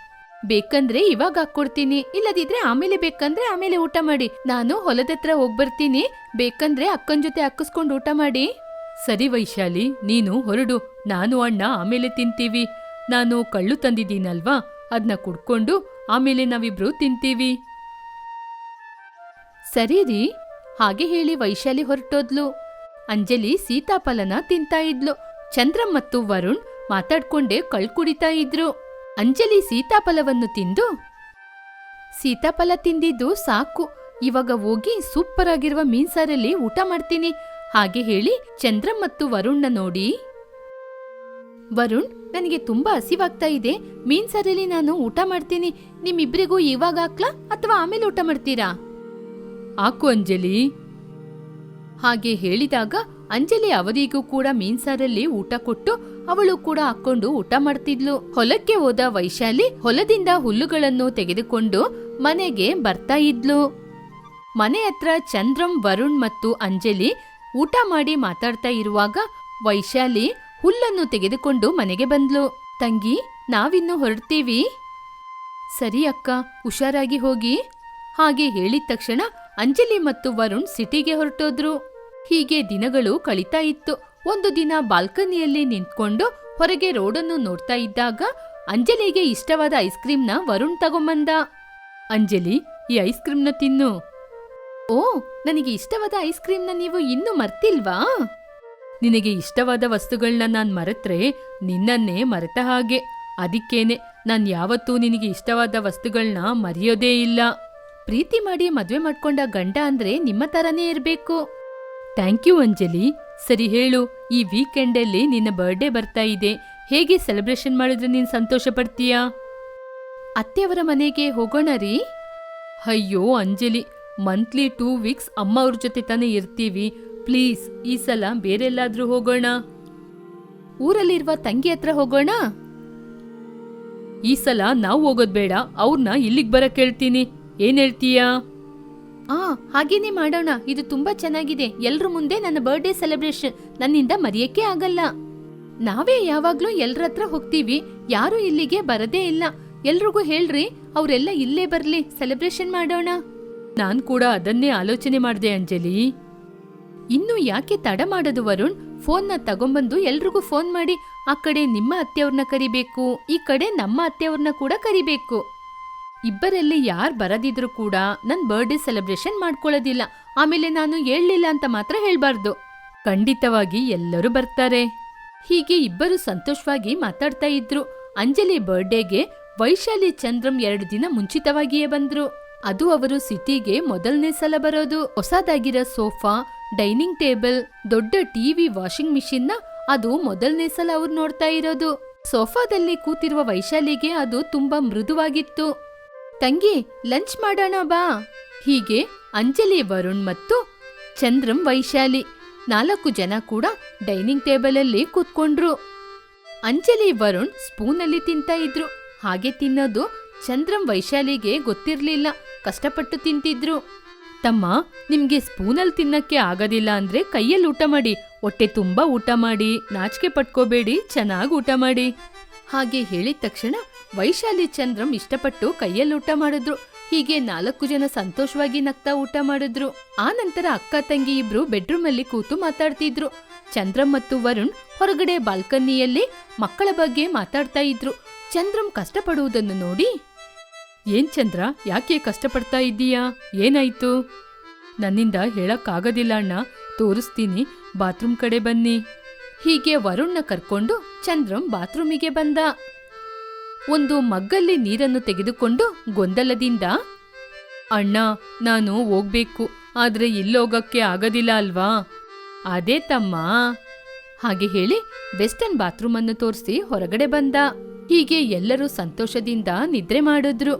ಬೇಕಂದ್ರೆ ಇವಾಗ ಹಾಕ್ಕೊಡ್ತೀನಿ. ಇಲ್ಲದಿದ್ರೆ ಆಮೇಲೆ ಬೇಕಂದ್ರೆ ಆಮೇಲೆ ಊಟ ಮಾಡಿ. ನಾನು ಹೊಲದತ್ರ ಹೋಗ್ಬರ್ತೀನಿ. ಬೇಕಂದ್ರೆ ಅಕ್ಕನ ಜೊತೆ ಹಾಕಿಸ್ಕೊಂಡು ಊಟ ಮಾಡಿ. ಸರಿ ವೈಶಾಲಿ, ನೀನು ಹೊರಡು. ನಾನು ಅಣ್ಣ, ಆಮೇಲೆ ತಿಂತೀವಿ. ನಾನು ಕಳ್ಳು ತಂದಿದ್ದೀನಲ್ವಾ? ಅದನ್ನ ಕುಡ್ಕೊಂಡು ಆಮೇಲೆ ನಾವಿಬ್ರು ತಿಂತೀವಿ. ಸರಿ ರೀ. ಹಾಗೆ ಹೇಳಿ ವೈಶಾಲಿ ಹೊರಟೋದ್ಲು. ಅಂಜಲಿ ಸೀತಾಫಲನ ತಿಂತಾ ಇದ್ಲು. ಚಂದ್ರ ಮತ್ತು ವರುಣ್ ಮಾತಾಡ್ಕೊಂಡೇ ಕಳ್ಕುಡಿತಾ ಇದ್ರು. ಅಂಜಲಿ ಸೀತಾಫಲವನ್ನು ತಿಂದು, ಸೀತಾಫಲ ತಿಂದಿದ್ದು ಸಾಕು, ಇವಾಗ ಹೋಗಿ ಸೂಪರ್ ಆಗಿರುವ ಮೀನ್ಸಾರಲ್ಲಿ ಊಟ ಮಾಡ್ತೀನಿ, ಹಾಗೆ ಹೇಳಿ ಚಂದ್ರ ಮತ್ತು ವರುಣ್ನ ನೋಡಿ. ವರುಣ್, ನನಗೆ ತುಂಬಾ ಹಸಿವಾಗ್ತಾ ಇದೆ ಮೀನ್ ಸಾರಲ್ಲಿ ನಾನು ಊಟ ಮಾಡ್ತೀನಿ, ನಿಮ್ಮಿಬ್ರಿಗೂ ಇವಾಗ ಹಾಕ್ಲಾ ಅಥವಾ ಆಮೇಲೆ ಊಟ ಮಾಡ್ತೀರಾ? ಹಾಕು ಅಂಜಲಿ. ಹಾಗೆ ಹೇಳಿದಾಗ ಅಂಜಲಿ ಅವರಿಗೂ ಕೂಡ ಮೀನ್ಸಾರಲ್ಲಿ ಊಟ ಕೊಟ್ಟು ಅವಳು ಕೂಡ ಹಾಕೊಂಡು ಊಟ ಮಾಡ್ತಿದ್ಲು. ಹೊಲಕ್ಕೆ ಹೋದ ವೈಶಾಲಿ ಹೊಲದಿಂದ ಹುಲ್ಲುಗಳನ್ನು ತೆಗೆದುಕೊಂಡು ಮನೆಗೆ ಬರ್ತಾ ಇದ್ಲು. ಮನೆ ಹತ್ರ ಚಂದ್ರಂ, ವರುಣ್ ಮತ್ತು ಅಂಜಲಿ ಊಟ ಮಾಡಿ ಮಾತಾಡ್ತಾ ಇರುವಾಗ ವೈಶಾಲಿ ಹುಲ್ಲನ್ನು ತೆಗೆದುಕೊಂಡು ಮನೆಗೆ ಬಂದ್ಲು. ತಂಗಿ, ನಾವಿನ್ನು ಹೊರಡ್ತೀವಿ. ಸರಿ ಅಕ್ಕ, ಹುಷಾರಾಗಿ ಹೋಗಿ. ಹಾಗೆ ಹೇಳಿದ ತಕ್ಷಣ ಅಂಜಲಿ ಮತ್ತು ವರುಣ್ ಸಿಟಿಗೆ ಹೊರಟೋದ್ರು. ಹೀಗೆ ದಿನಗಳು ಕಳೀತಾ ಇತ್ತು. ಒಂದು ದಿನ ಬಾಲ್ಕನಿಯಲ್ಲಿ ನಿಂತ್ಕೊಂಡು ಹೊರಗೆ ರೋಡನ್ನು ನೋಡ್ತಾ ಇದ್ದಾಗ ಅಂಜಲಿಗೆ ಇಷ್ಟವಾದ ಐಸ್ ಕ್ರೀಮ್ನ ವರುಣ್ ತಗೊಂಬಂದ. ಅಂಜಲಿ, ಈ ಐಸ್ ಕ್ರೀಮ್ನ ತಿನ್ನು. ಓ, ನನಗೆ ಇಷ್ಟವಾದ ಐಸ್ ಕ್ರೀಮ್ನ ನೀವು ಇನ್ನೂ ಮರ್ತಿಲ್ವಾ? ನಿನಗೆ ಇಷ್ಟವಾದ ವಸ್ತುಗಳನ್ನ ನಾನು ಮರೆತ್ರೆ ನಿನ್ನನ್ನೇ ಮರೆತ ಹಾಗೆ. ಅದಕ್ಕೇನೆ ನಾನು ಯಾವತ್ತೂ ನಿನಗೆ ಇಷ್ಟವಾದ ವಸ್ತುಗಳನ್ನ ಮರೆಯೋದೇ ಇಲ್ಲ. ಪ್ರೀತಿ ಮಾಡಿ ಮದುವೆ ಮಾಡ್ಕೊಂಡ ಗಂಡ ಅಂದ್ರೆ ನಿಮ್ಮ ಥರನೇ ಇರ್ಬೇಕು. ಥ್ಯಾಂಕ್ ಯು ಅಂಜಲಿ ಸರಿ ಹೇಳು, ಈ ವೀಕೆಂಡಲ್ಲಿ ನಿನ್ನ ಬರ್ಡೇ ಬರ್ತಾ ಇದೆ. ಹೇಗೆ ಸೆಲೆಬ್ರೇಷನ್ ಮಾಡಿದ್ರೆ ನೀನು ಸಂತೋಷ ಪಡ್ತೀಯಾ? ಅತ್ತೆಯವರ ಮನೆಗೆ ಹೋಗೋಣ ರೀ. ಅಯ್ಯೋ ಅಂಜಲಿ ಮಂತ್ಲಿ ಟೂ ವೀಕ್ಸ್ ಅಮ್ಮ ಅವ್ರ ಜೊತೆ ತಾನೇ ಇರ್ತೀವಿ. ಪ್ಲೀಸ್ ಈ ಸಲ ಬೇರೆಲ್ಲಾದ್ರೂ ಹೋಗೋಣ. ಊರಲ್ಲಿರುವ ತಂಗಿ ಹತ್ರ ಹೋಗೋಣ? ಈ ಸಲ ನಾವು ಹೋಗೋದ್ ಬೇಡ ಅವ್ರನ್ನ ಇಲ್ಲಿಗೆ ಬರಕ್ ಹೇಳ್ತೀನಿ. ಏನ್ ಹೇಳ್ತೀಯಾ? ಆ, ಹಾಗೇನೆ ಮಾಡೋಣ. ಇದು ತುಂಬಾ ಚೆನ್ನಾಗಿದೆ. ಎಲ್ರ ಮುಂದೆ ನನ್ನ ಬರ್ಡೇ ಸೆಲೆಬ್ರೇಷನ್ ನನ್ನಿಂದ ಮರೆಯಕ್ಕೆ ಆಗಲ್ಲ. ನಾವೇ ಯಾವಾಗ್ಲೂ ಎಲ್ರ ಹತ್ರ ಹೋಗ್ತೀವಿ. ಯಾರು ಇಲ್ಲಿಗೆ ಬರದೇ ಇಲ್ಲ. ಎಲ್ರಿಗೂ ಹೇಳ್ರಿ, ಅವರೆಲ್ಲ ಇಲ್ಲೇ ಬರ್ಲಿ. ಸೆಲೆಬ್ರೇಷನ್ ಮಾಡೋಣ. ನಾನ್ ಕೂಡ ಅದನ್ನೇ ಆಲೋಚನೆ ಮಾಡ್ದೆ, ಅಂಜಲಿ. ಇನ್ನು ಯಾಕೆ ತಡ ಮಾಡೋದು ವರುಣ್? ಫೋನ್ನ ತಗೊಂಬಂದು ಎಲ್ರಿಗೂ ಫೋನ್ ಮಾಡಿ, ಆ ಕಡೆ ನಿಮ್ಮ ಅತ್ತೆಯವ್ರನ್ನ ಕರಿಬೇಕು, ಈ ಕಡೆ ನಮ್ಮ ಅತ್ತೆಯವ್ರನ್ನ ಕೂಡ ಕರಿಬೇಕು. ಇಬ್ಬರಲ್ಲಿ ಯಾರ್ ಬರದಿದ್ರು ಕೂಡ ನನ್ ಬರ್ಡೇ ಸೆಲೆಬ್ರೇಷನ್ ಮಾಡ್ಕೊಳ್ಳೋದಿಲ್ಲ. ಆಮೇಲೆ ನಾನು ಹೇಳಲಿಲ್ಲ ಅಂತ ಮಾತ್ರ ಹೇಳ್ಬಾರ್ದು. ಖಂಡಿತವಾಗಿ ಎಲ್ಲರೂ ಬರ್ತಾರೆ. ಹೀಗೆ ಇಬ್ಬರು ಸಂತೋಷವಾಗಿ ಮಾತಾಡ್ತಾ ಇದ್ರು. ಅಂಜಲಿ ಬರ್ಡೇಗೆ ವೈಶಾಲಿ ಚಂದ್ರಂ ಎರಡು ದಿನ ಮುಂಚಿತವಾಗಿಯೇ ಬಂದ್ರು. ಅದು ಅವರು ಸಿಟಿಗೆ ಮೊದಲನೇ ಸಲ ಬರೋದು. ಹೊಸದಾಗಿರೋ ಸೋಫಾ, ಡೈನಿಂಗ್ ಟೇಬಲ್, ದೊಡ್ಡ ಟಿವಿ ವಾಷಿಂಗ್ ಮಿಷಿನ್ನ ಅದು ಮೊದಲನೇ ಸಲ ಅವ್ರು ನೋಡ್ತಾ ಇರೋದು. ಸೋಫಾದಲ್ಲಿ ಕೂತಿರುವ ವೈಶಾಲಿಗೆ ಅದು ತುಂಬಾ ಮೃದುವಾಗಿತ್ತು. ತಂಗಿ ಲಂಚ್ ಮಾಡೋಣ ಬಾ. ಹೀಗೆ ಅಂಜಲಿ, ವರುಣ್ ಮತ್ತು ಚಂದ್ರಂ ವೈಶಾಲಿ ನಾಲ್ಕು ಜನ ಕೂಡ ಡೈನಿಂಗ್ ಟೇಬಲಲ್ಲಿ ಕೂತ್ಕೊಂಡ್ರು. ಅಂಜಲಿ, ವರುಣ್ ಸ್ಪೂನಲ್ಲಿ ತಿಂತಾ ಇದ್ರು. ಹಾಗೆ ತಿನ್ನೋದು ಚಂದ್ರಂ ವೈಶಾಲಿಗೆ ಗೊತ್ತಿರ್ಲಿಲ್ಲ. ಕಷ್ಟಪಟ್ಟು ತಿಂತಿದ್ರು. ತಮ್ಮ, ನಿಮ್ಗೆ ಸ್ಪೂನಲ್ಲಿ ತಿನ್ನಕ್ಕೆ ಆಗೋದಿಲ್ಲ ಅಂದ್ರೆ ಕೈಯಲ್ಲಿ ಊಟ ಮಾಡಿ, ಹೊಟ್ಟೆ ತುಂಬಾ ಊಟ ಮಾಡಿ, ನಾಚಿಕೆ ಪಟ್ಕೋಬೇಡಿ, ಚೆನ್ನಾಗಿ ಊಟ ಮಾಡಿ. ಹಾಗೆ ಹೇಳಿದ ತಕ್ಷಣ ವೈಶಾಲಿ ಚಂದ್ರಂ ಇಷ್ಟಪಟ್ಟು ಕೈಯಲ್ಲಿ ಊಟ ಮಾಡಿದ್ರು. ಹೀಗೆ ನಾಲ್ಕು ಜನ ಸಂತೋಷವಾಗಿ ನಗ್ತಾ ಊಟ ಮಾಡಿದ್ರು. ಆ ನಂತರ ಅಕ್ಕ ತಂಗಿ ಇಬ್ರು ಬೆಡ್ರೂಮ್ ಅಲ್ಲಿ ಕೂತು ಮಾತಾಡ್ತಿದ್ರು. ಚಂದ್ರಂ ಮತ್ತು ವರುಣ್ ಹೊರಗಡೆ ಬಾಲ್ಕನಿಯಲ್ಲಿ ಮಕ್ಕಳ ಬಗ್ಗೆ ಮಾತಾಡ್ತಾ ಇದ್ರು. ಚಂದ್ರಂ ಕಷ್ಟಪಡುವುದನ್ನು ನೋಡಿ, ಏನ್ ಚಂದ್ರ, ಯಾಕೆ ಕಷ್ಟಪಡ್ತಾ ಇದ್ದೀಯಾ? ಏನಾಯ್ತು? ನನ್ನಿಂದ ಹೇಳಕ್ಕಾಗೋದಿಲ್ಲ ಅಣ್ಣ. ತೋರಿಸ್ತೀನಿ. ಬಾತ್ರೂಮ್ ಕಡೆ ಬನ್ನಿ. ಹೀಗೆ ವರುಣ್ನ ಕರ್ಕೊಂಡು ಚಂದ್ರಂ ಬಾತ್ರೂಮಿಗೆ ಬಂದ. ಒಂದು ಮಗ್ಗಲ್ಲಿ ನೀರನ್ನು ತೆಗೆದುಕೊಂಡು ಗೊಂದಲದಿಂದ, ಅಣ್ಣ, ನಾನು ಹೋಗ್ಬೇಕು, ಆದ್ರೆ ಇಲ್ಲೋಗಕ್ಕೆ ಆಗೋದಿಲ್ಲ ಅಲ್ವಾ? ಅದೇ ತಮ್ಮ. ಹಾಗೆ ಹೇಳಿ ವೆಸ್ಟರ್ನ್ ಬಾತ್ರೂಮ್ ಅನ್ನು ತೋರಿಸಿ ಹೊರಗಡೆ ಬಂದ. ಹೀಗೆ ಎಲ್ಲರೂ ಸಂತೋಷದಿಂದ ನಿದ್ರೆ ಮಾಡಿದ್ರು.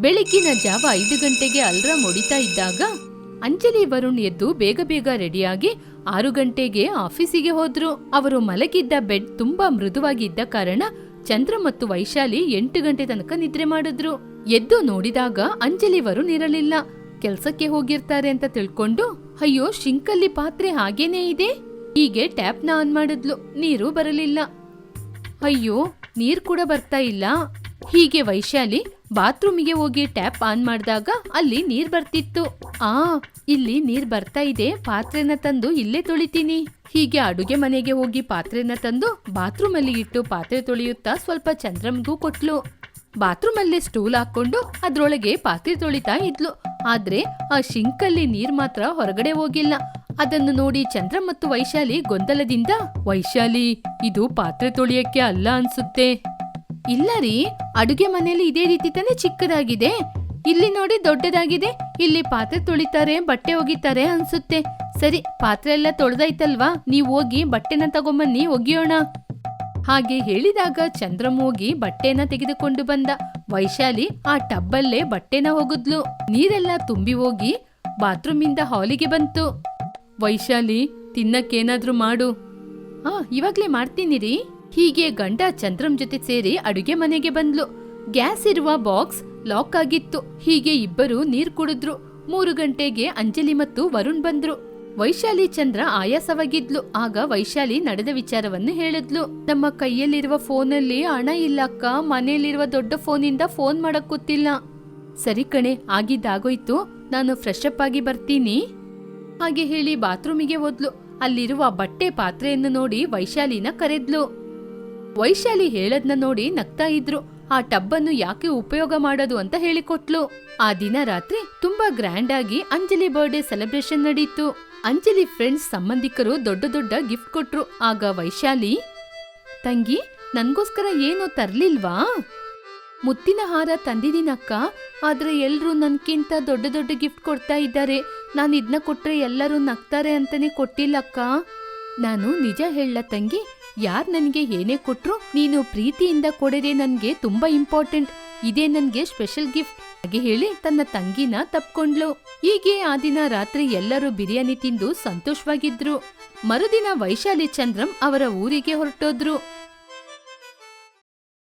ಬೆಳಗ್ಗಿನ ಜಾವ ಐದು ಗಂಟೆಗೆ ಅಲ್ರಾಮ್ ಹೊಡಿತಾ ಇದ್ದಾಗ ಅಂಜಲಿ ವರುಣ್ ಎದ್ದು ಬೇಗ ಬೇಗ ರೆಡಿಯಾಗಿ ಆರು ಗಂಟೆಗೆ ಆಫೀಸಿಗೆ ಹೋದ್ರು. ಅವರು ಮಲಗಿದ್ದ ಬೆಡ್ ತುಂಬಾ ಮೃದುವಾಗಿದ್ದ ಕಾರಣ ಚಂದ್ರ ಮತ್ತು ವೈಶಾಲಿ ಎಂಟು ಗಂಟೆ ತನಕ ನಿದ್ರೆ ಮಾಡಿದ್ರು. ಎದ್ದು ನೋಡಿದಾಗ ಅಂಜಲಿ ವರುಣ್ ಇರಲಿಲ್ಲ ಕೆಲ್ಸಕ್ಕೆ ಹೋಗಿರ್ತಾರೆ ಅಂತ ತಿಳ್ಕೊಂಡು, ಅಯ್ಯೋ, ಶಿಂಕಲ್ಲಿ ಪಾತ್ರೆ ಹಾಗೇನೇ ಇದೆ? ಹೀಗೆ ಟ್ಯಾಪ್ನ ಆನ್ ಮಾಡಿದ್ಲು. ನೀರು ಬರಲಿಲ್ಲ. ಅಯ್ಯೋ, ನೀರು ಕೂಡ ಬರ್ತಾ ಇಲ್ಲ. ಹೀಗೆ ವೈಶಾಲಿ ಬಾತ್ರೂಮಿಗೆ ಹೋಗಿ ಟ್ಯಾಪ್ ಆನ್ ಮಾಡಿದಾಗ ಅಲ್ಲಿ ನೀರ್ ಬರ್ತಿತ್ತು. ಆ ಇಲ್ಲಿ ನೀರ್ ಬರ್ತಾ ಇದೆ, ಪಾತ್ರೆನ ತಂದು ಇಲ್ಲೇ ತೊಳಿತೀನಿ. ಹೀಗೆ ಅಡುಗೆ ಮನೆಗೆ ಹೋಗಿ ಪಾತ್ರೆನ ತಂದು ಬಾತ್ರೂಮ್ ಅಲ್ಲಿ ಇಟ್ಟು ಪಾತ್ರೆ ತೊಳೆಯುತ್ತಾ ಸ್ವಲ್ಪ ಚಂದ್ರಮ್ಗೂ ಕೊಟ್ಲು. ಬಾತ್ರೂಮ್ ಅಲ್ಲಿ ಸ್ಟೂಲ್ ಹಾಕೊಂಡು ಅದ್ರೊಳಗೆ ಪಾತ್ರೆ ತೊಳಿತಾ ಇದ್ಲು. ಆದ್ರೆ ಆ ಶಿಂಕಲ್ಲಿ ನೀರ್ ಮಾತ್ರ ಹೊರಗಡೆ ಹೋಗಿಲ್ಲ. ಅದನ್ನು ನೋಡಿ ಚಂದ್ರ ಮತ್ತು ವೈಶಾಲಿ ಗೊಂದಲದಿಂದ, ವೈಶಾಲಿ, ಇದು ಪಾತ್ರೆ ತೊಳಿಯಕ್ಕೆ ಅಲ್ಲ ಅನ್ಸುತ್ತೆ. ಇಲ್ಲ ರೀ, ಅಡುಗೆ ಮನೆಯಲ್ಲಿ ಇದೇ ರೀತಿ ತಾನೇ ಚಿಕ್ಕದಾಗಿದೆ. ಇಲ್ಲಿ ನೋಡಿ ದೊಡ್ಡದಾಗಿದೆ. ಇಲ್ಲಿ ಪಾತ್ರೆ ತೊಳಿತಾರೆ, ಬಟ್ಟೆ ಒಗಿತಾರೆ ಅನ್ಸುತ್ತೆ. ಸರಿ, ಪಾತ್ರೆ ಎಲ್ಲ ತೊಳೆದಾಯ್ತಲ್ವಾ ನೀವು ಹೋಗಿ ಬಟ್ಟೆನ ತಗೊಂಬನ್ನಿ, ಒಗಿಯೋಣ. ಹಾಗೆ ಹೇಳಿದಾಗ ಚಂದ್ರಂ ಹೋಗಿ ಬಟ್ಟೆನ ತೆಗೆದುಕೊಂಡು ಬಂದ. ವೈಶಾಲಿ ಆ ಟಬ್ಬಲ್ಲೇ ಬಟ್ಟೆನ ಹೋಗುದ್ಲು ನೀರೆಲ್ಲ ತುಂಬಿ ಹೋಗಿ ಬಾತ್ರೂಮಿಂದ ಹಾಲಿಗೆ ಬಂತು. ವೈಶಾಲಿ, ತಿನ್ನಕ್ಕೇನಾದ್ರೂ ಮಾಡು. ಆ, ಇವಾಗ್ಲೇ ಮಾಡ್ತೀನಿ ರೀ ಹೀಗೆ ಗಂಡ ಚಂದ್ರಂ ಜೊತೆ ಸೇರಿ ಅಡುಗೆ ಮನೆಗೆ ಬಂದ್ಲು. ಗ್ಯಾಸ್ ಇರುವ ಬಾಕ್ಸ್ ಲಾಕ್ ಆಗಿತ್ತು. ಹೀಗೆ ಇಬ್ಬರು ನೀರ್ ಕುಡಿದ್ರು. ಮೂರು ಗಂಟೆಗೆ ಅಂಜಲಿ ಮತ್ತು ವರುಣ್ ಬಂದ್ರು. ವೈಶಾಲಿ ಚಂದ್ರ ಆಯಾಸವಾಗಿದ್ಲು. ಆಗ ವೈಶಾಲಿ ನಡೆದ ವಿಚಾರವನ್ನು ಹೇಳಿದ್ಲು. ನಮ್ಮ ಕೈಯಲ್ಲಿರುವ ಫೋನಲ್ಲಿ ಹಣ ಇಲ್ಲ ಅಕ್ಕ. ಮನೆಯಲ್ಲಿರುವ ದೊಡ್ಡ ಫೋನಿಂದ ಫೋನ್ ಮಾಡಕ್ ಸರಿ ಕಣೆ, ಆಗಿದ್ದಾಗೋಯ್ತು. ನಾನು ಫ್ರೆಶ್ ಅಪ್ ಆಗಿ ಬರ್ತೀನಿ. ಹಾಗೆ ಹೇಳಿ ಬಾತ್ರೂಮಿಗೆ ಹೋದ್ಲು. ಅಲ್ಲಿರುವ ಬಟ್ಟೆ ಪಾತ್ರೆಯನ್ನು ನೋಡಿ ವೈಶಾಲಿನ ಕರೆದ್ಲು. ವೈಶಾಲಿ ಹೇಳದ್ನ ನೋಡಿ ನಗ್ತಾ ಇದ್ರು. ಆ ಟಬ್ಬನ್ನು ಯಾಕೆ ಉಪಯೋಗ ಮಾಡೋದು ಅಂತ ಹೇಳಿಕೊಟ್ಲು. ಆ ದಿನ ರಾತ್ರಿ ತುಂಬಾ ಗ್ರ್ಯಾಂಡ್ ಆಗಿ ಅಂಜಲಿ ಬರ್ಡೇ ಸೆಲೆಬ್ರೇಷನ್ ನಡೀತು. ಅಂಜಲಿ ಫ್ರೆಂಡ್ಸ್ ಸಂಬಂಧಿಕರು ದೊಡ್ಡ ದೊಡ್ಡ ಗಿಫ್ಟ್ ಕೊಟ್ರು. ಆಗ ವೈಶಾಲಿ, ತಂಗಿ, ನನ್ಗೋಸ್ಕರ ಏನು ತರ್ಲಿಲ್ವಾ? ಮುತ್ತಿನ ಹಾರ ತಂದಿದ್ದೀನಕ್ಕ, ಆದ್ರೆ ಎಲ್ರು ನನ್ಕಿಂತ ದೊಡ್ಡ ದೊಡ್ಡ ಗಿಫ್ಟ್ ಕೊಡ್ತಾ ಇದ್ದಾರೆ. ನಾನು ಇದನ್ನ ಕೊಟ್ರೆ ಎಲ್ಲರೂ ನಗ್ತಾರೆ ಅಂತಾನೆ ಕೊಟ್ಟಿಲ್ಲಕ್ಕ. ನಾನು ನಿಜ ಹೇಳ ತಂಗಿ ಯಾರ್ ನನ್ಗೆ ಏನೇ ಕೊಟ್ರು ನೀನು ಪ್ರೀತಿಯಿಂದ ಕೊಡದೆ ನನ್ಗೆ ತುಂಬಾ ಇಂಪಾರ್ಟೆಂಟ್ ಇದೇ ನನ್ಗೆ ಸ್ಪೆಷಲ್ ಗಿಫ್ಟ್ ಹಾಗೆ ಹೇಳಿ ತನ್ನ ತಂಗಿನ ತಪ್ಕೊಂಡ್ಲು ಹೀಗೆ ಆ ದಿನ ರಾತ್ರಿ ಎಲ್ಲರೂ ಬಿರಿಯಾನಿ ತಿಂದು ಸಂತೋಷವಾಗಿದ್ರು. ಮರುದಿನ ವೈಶಾಲಿ ಚಂದ್ರಂ ಅವರ ಊರಿಗೆ ಹೊರಟೋದ್ರು.